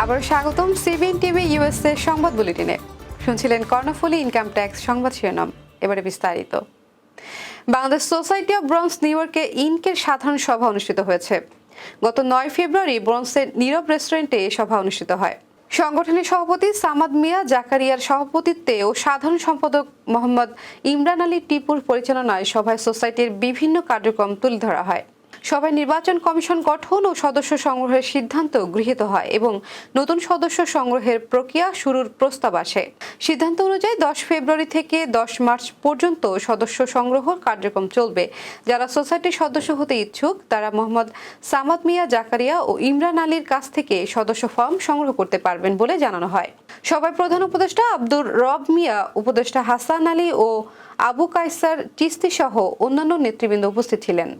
আবার স্বাগতম CBN TV USA সংবাদ বুলেটিনে। শুনছিলেন কর্ণফুলি ইনকাম ট্যাক্স সংবাদ শিরোনাম। এবারে বিস্তারিত। বাংলাদেশ সোসাইটি অব ব্রঞ্জ নিউ ইয়র্কে ইনকের সাধারণ সভা অনুষ্ঠিত হয়েছে। গত নয় ফেব্রুয়ারি ব্রঞ্জের নীরব রেস্টুরেন্টে এই সভা অনুষ্ঠিত হয়। সংগঠনের সভাপতি সামাদ মিয়া জাকারিয়ার সভাপতিত্বে ও সাধারণ সম্পাদক মোহাম্মদ ইমরান আলী টিপুর পরিচালনায় সভায় সোসাইটির বিভিন্ন কার্যক্রম তুলে ধরা হয়। সভায় নির্বাচন কমিশন গঠন ও সদস্য সংগ্রহের সিদ্ধান্ত গৃহীত হয় এবং নতুন সদস্য সংগ্রহের প্রক্রিয়া শুরুর প্রস্তাব আসে। সিদ্ধান্ত অনুযায়ী দশ ফেব্রুয়ারি থেকে দশ মার্চ পর্যন্ত সদস্য সংগ্রহ কার্যক্রম চলবে। যারা সোসাইটির সদস্য হতে ইচ্ছুক, তারা মোহাম্মদ সামাদ মিয়া জাকারিয়া ও ইমরান আলীর কাছ থেকে সদস্য ফর্ম সংগ্রহ করতে পারবেন বলে জানানো হয়। সভায় প্রধান উপদেষ্টা আব্দুর রব মিয়া, উপদেষ্টা হাসান আলী ও আবু কায়সার চিস্তি সহ অন্যান্য নেতৃবৃন্দ উপস্থিত ছিলেন।